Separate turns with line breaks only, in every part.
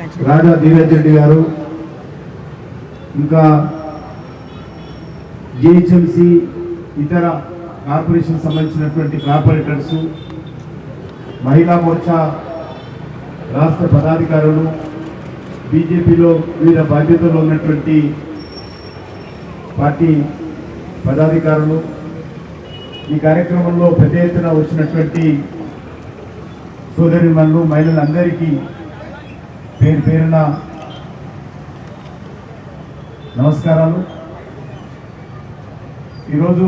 రాజా ధీరజ్ రెడ్డి గారు ఇంకా జిహెచ్ఎంసి ఇతర కార్పొరేషన్ సంబంధించినటువంటి కార్పొరేటర్స్ మహిళా మోర్చా రాష్ట్ర పదాధికారులు బీజేపీలో వివిధ బాధ్యతలు ఉన్నటువంటి పార్టీ పదాధికారులు ఈ కార్యక్రమంలో పెద్ద ఎత్తున వచ్చినటువంటి సోదరిమణులు మహిళలందరికీ పేరు పేరున నమస్కారాలు. ఈరోజు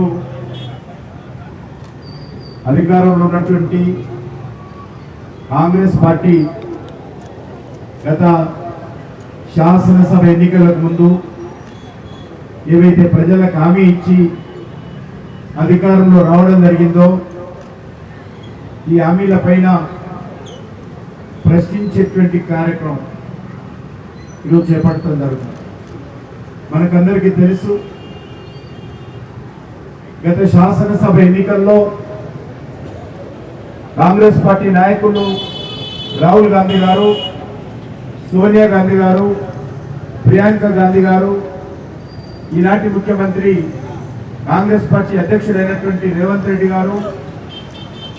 అధికారంలో ఉన్నటువంటి కాంగ్రెస్ పార్టీ గత శాసనసభ ఎన్నికలకు ముందు ఏవైతే ప్రజలకు హామీ ఇచ్చి అధికారంలో రావడం జరిగిందో ఈ హామీల పైన ప్రశ్నించేటువంటి కార్యక్రమం ఈరోజు చేపట్టడం జరుగుతుంది. మనకందరికీ తెలుసు గత శాసనసభ ఎన్నికల్లో కాంగ్రెస్ పార్టీ నాయకులు రాహుల్ గాంధీ గారు సోనియా గాంధీ గారు ప్రియాంక గాంధీ గారు ఈనాటి ముఖ్యమంత్రి కాంగ్రెస్ పార్టీ అధ్యక్షుడైనటువంటి రేవంత్ రెడ్డి గారు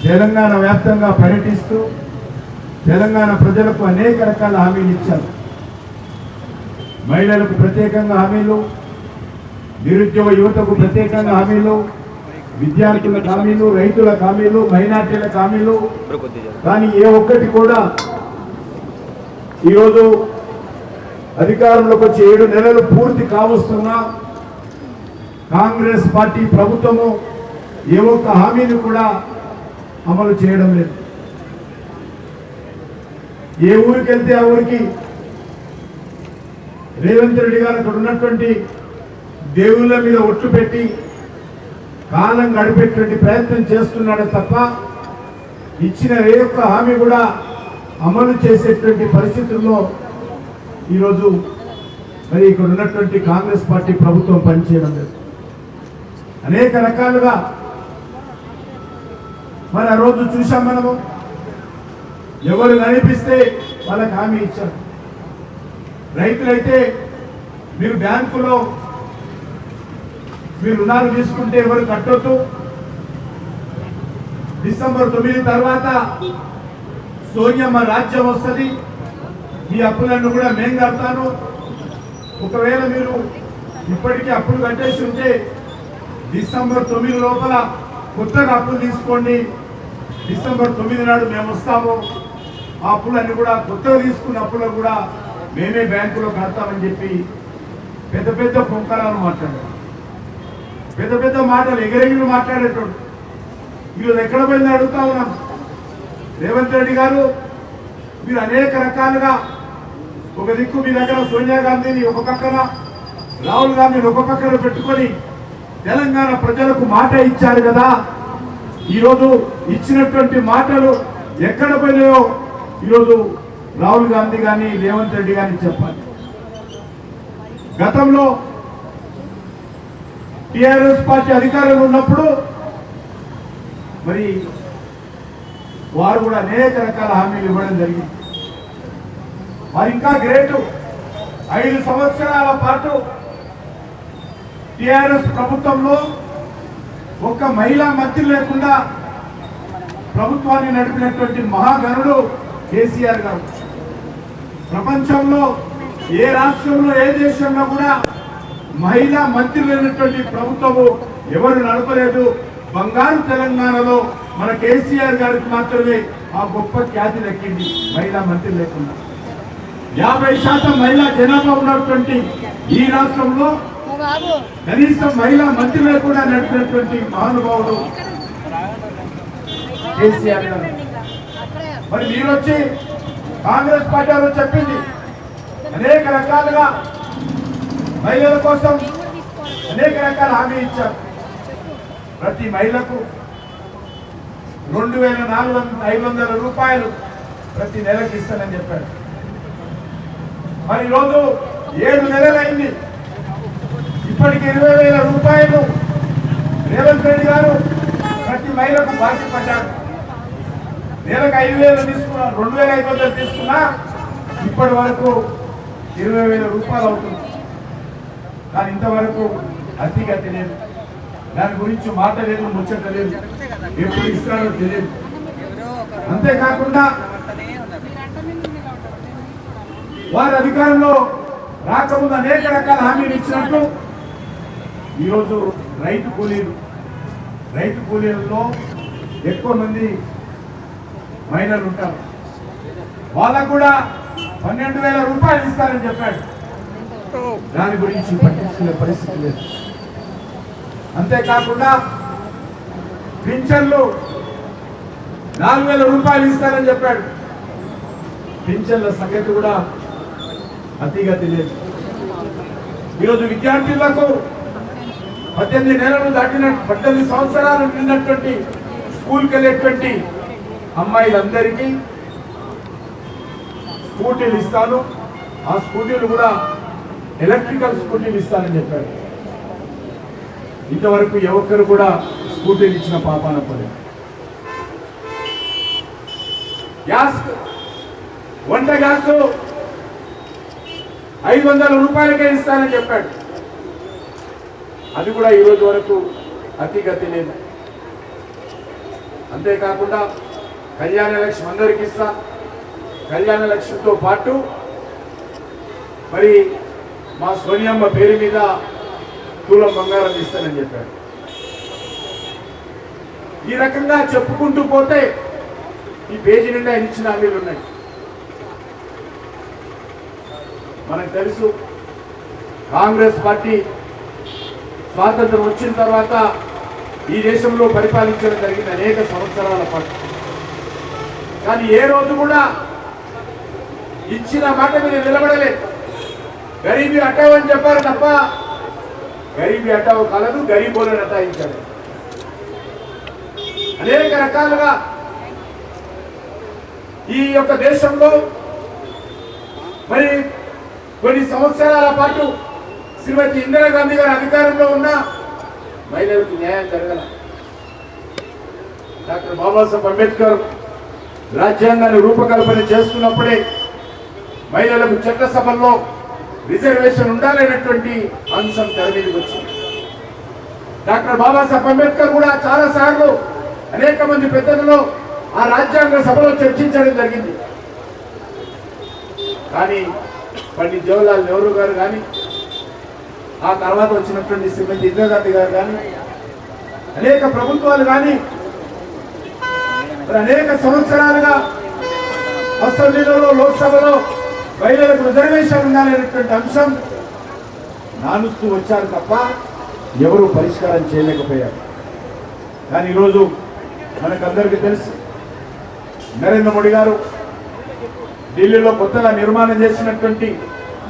తెలంగాణ వ్యాప్తంగా పర్యటిస్తూ తెలంగాణ ప్రజలకు అనేక రకాల హామీలు ఇచ్చారు. మహిళలకు ప్రత్యేకంగా హామీలు నిరుద్యోగ యువతకు ప్రత్యేకంగా హామీలు విద్యార్థుల హామీలు రైతుల హామీలు మైనార్టీల హామీలు. కానీ ఏ ఒక్కటి కూడా ఈరోజు అధికారంలోకి వచ్చి ఏడు నెలలు పూర్తి కావస్తున్నా కాంగ్రెస్ పార్టీ ప్రభుత్వము ఏ ఒక్క హామీని కూడా అమలు చేయడం లేదు. ఏ ఊరికి వెళ్తే ఆ ఊరికి రేవంత్ రెడ్డి గారు అక్కడ ఉన్నటువంటి దేవుళ్ళ మీద ఒట్టు పెట్టి కాలం గడిపేటువంటి ప్రయత్నం చేస్తున్నాడే తప్ప ఇచ్చిన ఏ ఒక్క హామీ కూడా అమలు చేసేటువంటి పరిస్థితుల్లో ఈరోజు మరి ఇక్కడ ఉన్నటువంటి కాంగ్రెస్ పార్టీ ప్రభుత్వం పనిచేయడం లేదు. అనేక రకాలుగా మరి ఆ రోజు చూసాం మనము. ఎవరు కనిపిస్తే వాళ్ళకి హామీ ఇచ్చారు. రైతులైతే మీరు బ్యాంకులో మీరు రుణాలు తీసుకుంటే ఎవరు కట్టొద్దు. డిసెంబర్ తొమ్మిది తర్వాత సోనియమ్మ రాజ్యం వస్తుంది. ఈ అప్పులను కూడా మేము కడతాను. ఒకవేళ మీరు ఇప్పటికీ అప్పులు కట్టేసి ఉంటే డిసెంబర్ తొమ్మిది లోపల కొత్తగా అప్పులు తీసుకోండి. డిసెంబర్ తొమ్మిది నాడు మేము వస్తాము. ఆ అప్పులన్నీ కూడా కొత్తగా తీసుకున్న అప్పులను కూడా మేమే బ్యాంకులో కడతామని చెప్పి పెద్ద పెద్ద పొంకరాలు మాట్లాడారు. పెద్ద పెద్ద మాటలు ఎగరెగిరి మాట్లాడేటోడు. ఈరోజు ఎక్కడ పోయింది అడుగుతా ఉన్నాం. రేవంత్ రెడ్డి గారు మీరు అనేక రకాలుగా ఒక దిక్కు మీ దగ్గర సోనియా గాంధీని ఒక పక్కన రాహుల్ గాంధీని ఒక పక్కన పెట్టుకొని తెలంగాణ ప్రజలకు మాట ఇచ్చారు కదా. ఈరోజు ఇచ్చినటువంటి మాటలు ఎక్కడ పోయినాయో ఈరోజు రాహుల్ గాంధీ కానీ రేవంత్ రెడ్డి కానీ చెప్పాలి. గతంలో టిఆర్ఎస్ పార్టీ అధికారంలో ఉన్నప్పుడు మరి వారు కూడా అనేక రకాల హామీలు ఇవ్వడం జరిగింది. వారు ఇంకా గ్రేట్. ఐదు సంవత్సరాల పాటు టిఆర్ఎస్ ప్రభుత్వంలో ఒక్క మహిళా మంత్రి లేకుండా ప్రభుత్వాన్ని నడిపినటువంటి మహాగణుడు కేసీఆర్ గారు. ప్రపంచంలో ఏ రాష్ట్రంలో ఏ దేశంలో కూడా మహిళా మంత్రి లేనటువంటి ప్రభుత్వము ఎవరు నడపలేదు. బంగారు తెలంగాణలో మన కేసీఆర్ గారికి మాత్రమే ఆ గొప్ప ఖ్యాతి దక్కింది మహిళా మంత్రి లేకుండా. యాభై శాతం మహిళా జనాభా ఉన్నటువంటి ఈ రాష్ట్రంలో కనీసం మహిళా మంత్రి లేకుండా నడిపినటువంటి మహానుభావుడు కేసీఆర్ గారు. మరి మీరు వచ్చి కాంగ్రెస్ పార్టీ చెప్పింది. అనేక రకాలుగా మహిళల కోసం అనేక రకాల హామీ ఇచ్చారు. ప్రతి మహిళకు రెండు వేల నాలుగు వందల ఐదు వందల రూపాయలు ప్రతి నెలకి ఇస్తానని చెప్పారు. మరి ఈరోజు ఏడు నెలలైంది. ఇప్పటికి ఇరవై వేల రూపాయలు రేవంత్ రెడ్డి గారు ప్రతి మహిళకు బాకీ పడ్డారు. నెలకు ఐదు వేలు తీసుకున్నా రెండు వేల ఐదు వందలు తీసుకున్నా ఇప్పటి వరకు ఇరవై వేల రూపాయలు అవుతుంది. కానీ ఇంతవరకు అతిగా తెలియదు. దాని గురించి మాట లేదు ముచ్చట లేదు ఎప్పుడు ఇస్తాడో తెలియదు. అంతేకాకుండా వారి అధికారంలో రాకముందు అనేక రకాల హామీలు ఇచ్చినట్టు ఈరోజు రైతు కూలీలు. రైతు కూలీలలో ఎక్కువ మంది మైనర్ ఉంటారు. వాళ్ళకు కూడా పన్నెండు వేల రూపాయలు ఇస్తారని చెప్పాడు. దాని గురించి పట్టించుకునే పరిస్థితి లేదు. అంతేకాకుండా పింఛన్లు నాలుగు వేల రూపాయలు ఇస్తారని చెప్పాడు. పింఛన్ల సంగతి కూడా అతిగతి లేదు ఈరోజు విద్యార్థులకు పద్దెనిమిది నెలలు దాటిన పద్దెనిమిది సంవత్సరాలు నిన్నటువంటి స్కూల్కి వెళ్ళేటువంటి అమ్మాయిలందరికీ స్కూటీలు ఇస్తాను. ఆ స్కూటీలు కూడా ఎలక్ట్రికల్ స్కూటీలు ఇస్తానని చెప్పాడు. ఇంతవరకు ఎవరు కూడా స్కూటీలు ఇచ్చిన పాపాన పడలేదు గ్యాస్ వంట గ్యాస్ ఐదు వందల రూపాయలకే ఇస్తానని చెప్పాడు. అది కూడా ఈ రోజు వరకు అతిగతి లేదు. అంతేకాకుండా కళ్యాణ లక్ష్మి అందరికి ఇస్తా. కళ్యాణ లక్ష్మితో పాటు మరి మా సోనియమ్మ పేరు మీద తులం బంగారం ఇస్తానని చెప్పారు. ఈ రకంగా చెప్పుకుంటూ పోతే ఈ పేజీ నిండా ఇచ్చిన హామీలు ఉన్నాయి. మనకు తెలుసు కాంగ్రెస్ పార్టీ స్వాతంత్రం వచ్చిన తర్వాత ఈ దేశంలో పరిపాలించడం జరిగింది అనేక సంవత్సరాల పాటు. కానీ ఏ రోజు కూడా ఇచ్చిన మాట మీరు నిలబడలేదు. గరీబీ హటావ్ అని చెప్పారు తప్ప గరీబీ అట్టావు కాలదు గరీబోలను హటాయించారు అనేక రకాలుగా ఈ యొక్క దేశంలో మరి కొన్ని సంవత్సరాల పాటు శ్రీమతి ఇందిరాగాంధీ గారు అధికారంలో ఉన్న మహిళలకు న్యాయం జరగల. డాక్టర్ బాబాసాహెబ్ అంబేద్కర్ రాజ్యాంగాన్ని రూపకల్పన చేస్తున్నప్పుడే మహిళలకు చట్టసభల్లో రిజర్వేషన్ ఉండాలనేటువంటి అంశం తెర మీదకి వచ్చింది. డాక్టర్ బాబాసాహెబ్ అంబేద్కర్ కూడా చాలా సార్లు అనేక మంది పెద్దలలో ఆ రాజ్యాంగ సభలో చర్చించడం జరిగింది. కానీ పండిత్ జవహర్లాల్ నెహ్రూ గారు కానీ ఆ తర్వాత వచ్చినటువంటి శ్రీమతి ఇందిరాగాంధీ గారు కానీ అనేక ప్రభుత్వాలు కానీ మరి అనేక సంవత్సరాలుగా అసెంబ్లీలో లోక్సభలో మహిళలకు రిజర్వేషన్ ఉండాలనేటువంటి అంశం నానుస్తూ వచ్చారు తప్ప ఎవరు పరిష్కారం చేయలేకపోయారు. కానీ ఈరోజు మనకందరికీ తెలుసు నరేంద్ర మోడీ గారు ఢిల్లీలో కొత్తగా నిర్మాణం చేసినటువంటి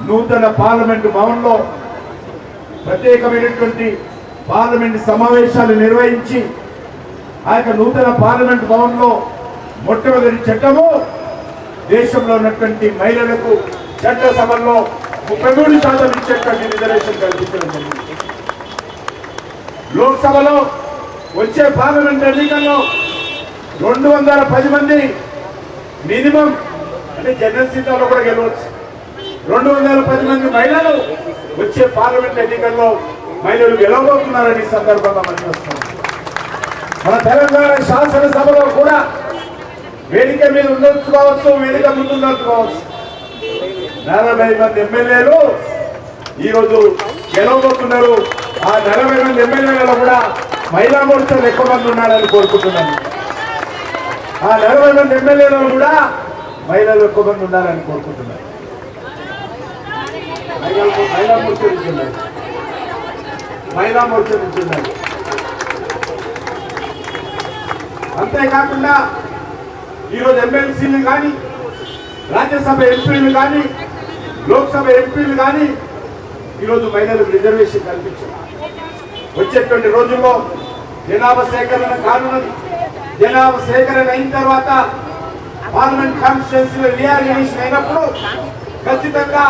నూతన పార్లమెంటు భవన్లో ప్రత్యేకమైనటువంటి పార్లమెంట్ సమావేశాలు నిర్వహించి ఆ యొక్క నూతన పార్లమెంట్ భవన్లో మొట్టమొదటి చట్టము దేశంలో ఉన్నటువంటి మహిళలకు చట్టసభల్లో ముప్పై మూడు శాతం ఇచ్చేటువంటి రిజర్వేషన్ కల్పించడం జరిగింది. లోక్సభలో వచ్చే పార్లమెంట్ ఎన్నికల్లో రెండు వందల పది మంది మినిమం అంటే జనరల్ సీట్లలో కూడా గెలవచ్చు. రెండు వందల పది మంది మహిళలు వచ్చే పార్లమెంట్ ఎన్నికల్లో మహిళలు గెలవబోతున్నారని సందర్భంగా మనకి వస్తుంది మన తెలంగాణ శాసనసభలో కూడా వేదిక మీద ఉండొచ్చు కావచ్చు వేదిక ముందు కావచ్చు నలభై మంది ఎమ్మెల్యేలు ఈరోజు గెలవబోతున్నారు. ఆ నలభై మంది ఎమ్మెల్యేలలో కూడా మహిళా మోర్చాలు ఎక్కువ మంది ఉన్నారని కోరుకుంటున్నాను. ఆ నలభై మంది ఎమ్మెల్యేలలో కూడా మహిళలు ఎక్కువ మంది ఉండాలని కోరుకుంటున్నారు మహిళా మోర్చా నుంచి మహిళా మోర్చా నుంచి అంతేకాకుండా ఈరోజు ఎమ్మెల్సీలు కానీ రాజ్యసభ ఎంపీలు కానీ లోక్సభ ఎంపీలు కానీ ఈరోజు మహిళలకు రిజర్వేషన్ కల్పించారు. వచ్చేటువంటి రోజుల్లో జనాభా సేకరణ కానున్నది. జనాభా సేకరణ అయిన తర్వాత పార్లమెంట్ కాన్స్టిట్యున్సీలో రియాలినేషన్ అయినప్పుడు ఖచ్చితంగా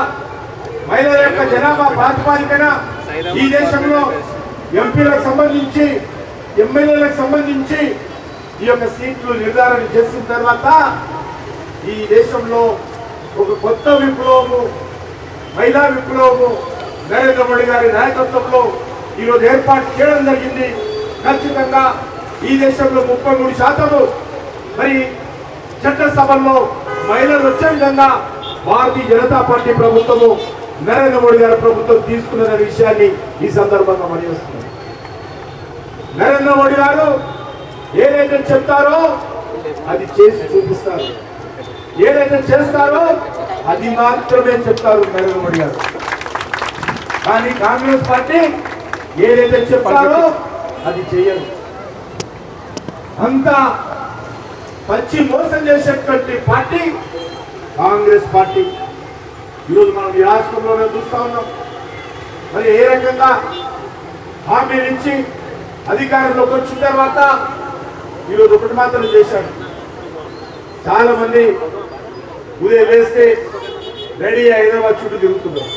మహిళల యొక్క జనాభా ప్రాతిపాదికన ఈ దేశంలో ఎంపీలకు సంబంధించి ఎమ్మెల్యేలకు సంబంధించి ఈ యొక్క సీట్లు నిర్ధారణ చేసిన తర్వాత ఈ దేశంలో ఒక కొత్త విప్లవము మహిళా విప్లవము నరేంద్ర మోడీ గారి నాయకత్వంలో ఈరోజు ఏర్పాటు చేయడం జరిగింది. ఖచ్చితంగా ఈ దేశంలో ముప్పై మూడు శాతము మరి చట్టసభల్లో మహిళలు వచ్చే విధంగా భారతీయ జనతా పార్టీ ప్రభుత్వము నరేంద్ర మోడీ గారి ప్రభుత్వం తీసుకున్న విషయాన్ని ఈ సందర్భంగా మనవిస్తున్నాం నరేంద్ర మోడీ గారు ఏదైతే చెప్తారో అది చేసి చూపిస్తారు. ఏదైతే చేస్తారో అది మాత్రమే చెప్తారు నరేంద్ర మోడీ గారు. కానీ కాంగ్రెస్ పార్టీ ఏదైతే చెప్తారో అది చేయరు. అంతా పచ్చి మోసం చేసేటువంటి పార్టీ కాంగ్రెస్ పార్టీ. ఈరోజు మనం ఈ రాష్ట్రంలోనే చూస్తా ఉన్నాం. మరి ఏ రకంగా హామీలు ఇచ్చి అధికారంలోకి వచ్చిన తర్వాత ఈరోజు ఒకటి మాత్రం చేశాడు చాలా మంది ఉదయం వేస్తే రెడీ హైదరాబాద్ చుట్టూ తిరుగుతున్నారు.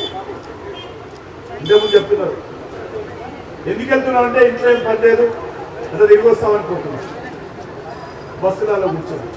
ఇంతకుముందు చెప్తున్నారు. ఎందుకు వెళ్తున్నావు అంటే ఇంట్లో ఏం పని లేదు అంత తిరిగి వస్తామనుకుంటున్నాం బస్సులలో కూర్చోండి.